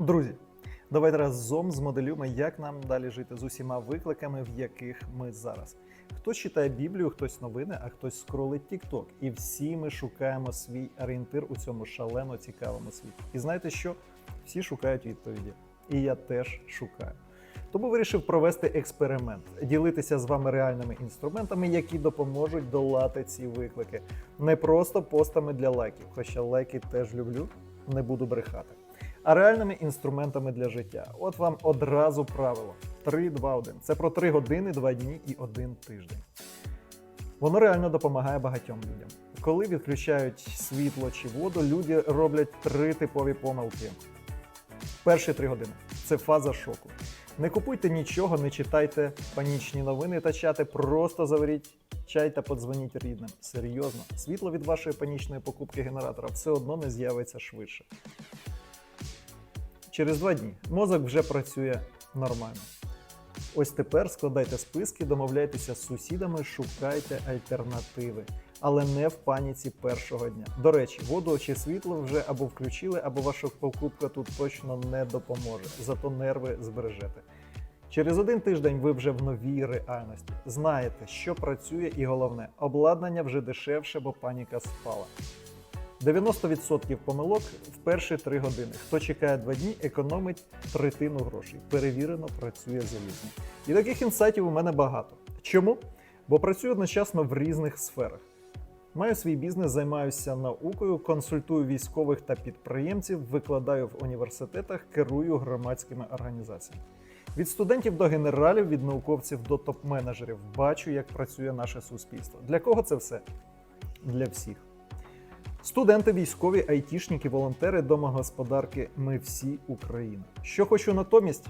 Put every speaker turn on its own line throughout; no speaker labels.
Друзі, давайте разом змоделюємо, як нам далі жити з усіма викликами, в яких ми зараз. Хтось читає Біблію, хтось новини, а хтось скролить TikTok. І всі ми шукаємо свій орієнтир у цьому шалено цікавому світі. І знаєте що? Всі шукають відповіді. І я теж шукаю. Тому вирішив провести експеримент, ділитися з вами реальними інструментами, які допоможуть долати ці виклики. Не просто постами для лайків, хоча лайки теж люблю, не буду брехати а реальними інструментами для життя. От вам одразу правило: 3, 2, 1. Це про 3 години, 2 дні і 1 тиждень. Воно реально допомагає багатьом людям. Коли відключають світло чи воду, люди роблять три типові помилки. Перші три години це фаза шоку. Не купуйте нічого, не читайте панічні новини та чати, просто заваріть чай та подзвоніть рідним. Серйозно, світло від вашої панічної покупки генератора все одно не з'явиться швидше. Через два дні мозок вже працює нормально. Ось тепер складайте списки, домовляйтеся з сусідами, шукайте альтернативи, але не в паніці першого дня. До речі, воду чи світло вже або включили, або ваша покупка тут точно не допоможе, зато нерви збережете. Через один тиждень ви вже в новій реальності. Знаєте, що працює, і головне, обладнання вже дешевше, бо паніка спала. 90% помилок в перші 3 години. Хто чекає 2 дні, економить третину грошей. Перевірено, працює залізно. І таких інсайтів у мене багато. Чому? Бо працюю одночасно в різних сферах. Маю свій бізнес, займаюся наукою, консультую військових та підприємців, викладаю в університетах, керую громадськими організаціями. Від студентів до генералів, від науковців до топ-менеджерів бачу, як працює наше суспільство. Для кого це все? Для всіх. Студенти, військові, айтішники, волонтери, домогосподарки ми всі Україна. Що хочу натомість?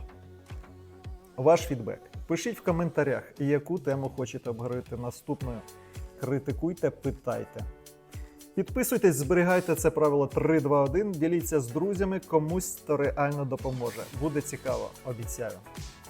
Ваш фідбек. Пишіть в коментарях, яку тему хочете обговорити наступною. Критикуйте, питайте. Підписуйтесь, зберігайте це правило 3-2-1, діліться з друзями, комусь то реально допоможе. Буде цікаво, обіцяю.